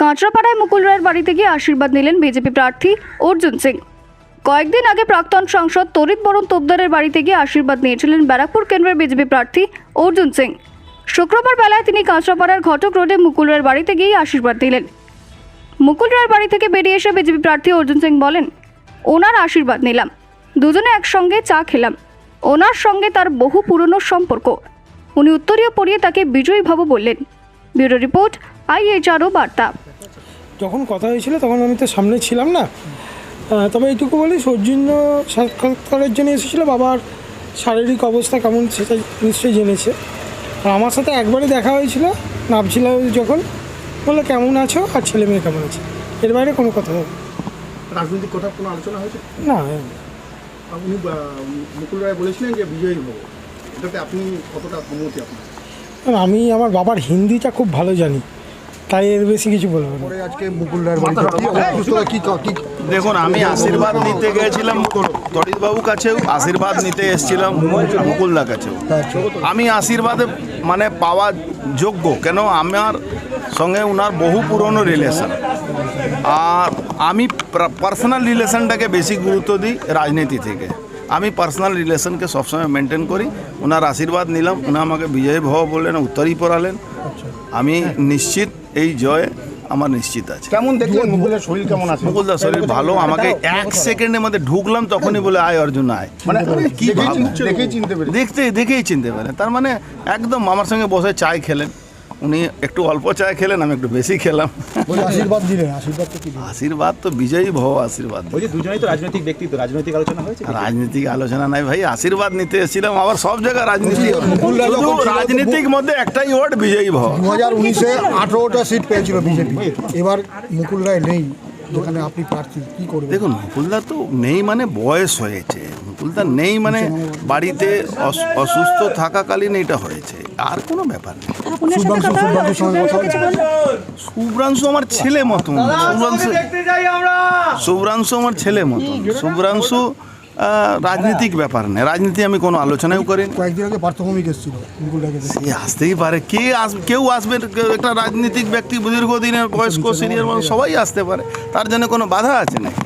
কাঁচরাপাড়ায় মুকুল রায়ের বাড়িতে গিয়ে আশীর্বাদ নিলেন বিজেপি প্রার্থী অর্জুন সিং। কয়েকদিন আগে প্রাক্তন সাংসদ তরিত বরণ তোপদারের বাড়িতে গিয়ে আশীর্বাদ নিয়েছিলেন ব্যারাকপুর কেন্দ্রের বিজেপি প্রার্থী অর্জুন সিং। শুক্রবার বেলায় তিনি কাঁচরাপাড়ার ঘটক রোডে মুকুল রায়ের বাড়িতে গিয়ে আশীর্বাদ দিলেন মুকুল রায়ের বাড়ি থেকে বেরিয়ে এসে বিজেপি প্রার্থী অর্জুন সিং বলেন, ওনার আশীর্বাদ নিলাম। দুজনে একসঙ্গে চা খেলাম। ওনার সঙ্গে তার বহু পুরনো সম্পর্ক। উনি উত্তরীয় পড়িয়ে তাকে বিজয়ী ভাব বললেন। ব্যুরো রিপোর্ট, আইএইচআরও বার্তা। কথা হয়েছিল তখন আমি তো সামনে ছিলাম না। তবে এইটুকু বলি সৌজন্য সাক্ষাৎকারের জন্য এসেছিল বাবার শারীরিক অবস্থা কেমন সেটা নিশ্চয়ই জেনেছে। আর আমার সাথে একবারই দেখা হয়েছিল নামছিল যখন বলল কেমন আছো? আর ছেলে মেয়ে কেমন আছে? এর বাইরে কোনো কথা হবে রাজনৈতিক কথা কোনো আলোচনা হয়েছে? না আহ, মুকুল রায় বলেছিলেন যে বিজয়ী হব। এটাতে আপনি কতটা সম্মতি আপনার? আমি আমার বাবার হিন্দিটা খুব ভালো জানি। তাই এর বেশি কিছু বলব না। আজকে দেখুন আমি আশীর্বাদ নিতে গিয়েছিলাম তরিতবাবু কাছেও আশীর্বাদ নিতে এসেছিলাম মুকুলদা কাছেও। আমি আশীর্বাদে মানে পাওয়া যোগ্য কেন আমার সঙ্গে ওনার বহু পুরনো রিলেশন আর আমি পার্সোনাল রিলেশনটাকে বেশি গুরুত্ব দিই রাজনীতি থেকে। আমি পার্সোনাল রিলেশনকে সবসময় মেনটেন করি। ওনার আশীর্বাদ নিলাম উনি আমাকে বিজয় ভব বললেন উত্তরই পড়ালেন। আমি নিশ্চিত এই জয় আমার নিশ্চিত আছে। কেমন দেখলেন মুকুলের শরীর কেমন আছে? মুকুলদার শরীর ভালো আমাকে এক সেকেন্ডের মধ্যে ঢুকলাম তখনই বলে আয় অর্জুন আয়। মানে কি দেখেই চিনতে- পেরেছি। দেখতে দেখেই চিনতে পারেন। তার মানে একদম আমার সঙ্গে বসে চায় খেলেন। উনি একটু অল্প চায় খেলেন আমি একটু বেশি খেলাম। আশীর্বাদ দিলেন আশীর্বাদ তো কি আশীর্বাদ তো বিজয়ী ভব আশীর্বাদ ওই যে দুজনেই তো রাজনৈতিক ব্যক্তি তো রাজনৈতিক আলোচনা হয়েছে রাজনীতিক আলোচনা নাই ভাই আশীর্বাদ নিতে এসেছিলাম আবার সব জায়গায় রাজনীতি রাজনীতিক মধ্যে একটাই ওয়ার্ড বিজয়ী ভব। দু হাজার উনিশে আঠেরোটা সিট পেয়েছিল বিজেপি। এবার মুকুল রায় নেই যেখানে আপনি প্রার্থী কি করবেন? দেখুন মুকুলদা তো নেই মানে বয়স হয়েছে। মুকুলদা নেই মানে বাড়িতে অস- অসুস্থ থাকাকালীন এটা হয়েছে। আর কোনো ব্যাপার নেই। শুভ্রাংশু আমার ছেলে মতন। শুভ্রাংশু শুভ্রাংশু আমার। ছেলে মতন। শুভ্রাংশু রাজনীতিক ব্যাপার নেই। রাজনীতি আমি কোনো আলোচনাও করি না। কয়েকদিন আগে পার্থভূমিক এসেছিল। সে আসতেই পারে? কে আসবে কেউ আসবে? একটা রাজনীতিক ব্যক্তি দীর্ঘদিনের বয়স্ক সিনিয়র মানুষ সবাই আসতে পারে। তার জন্য কোনো বাধা আছে নাকি?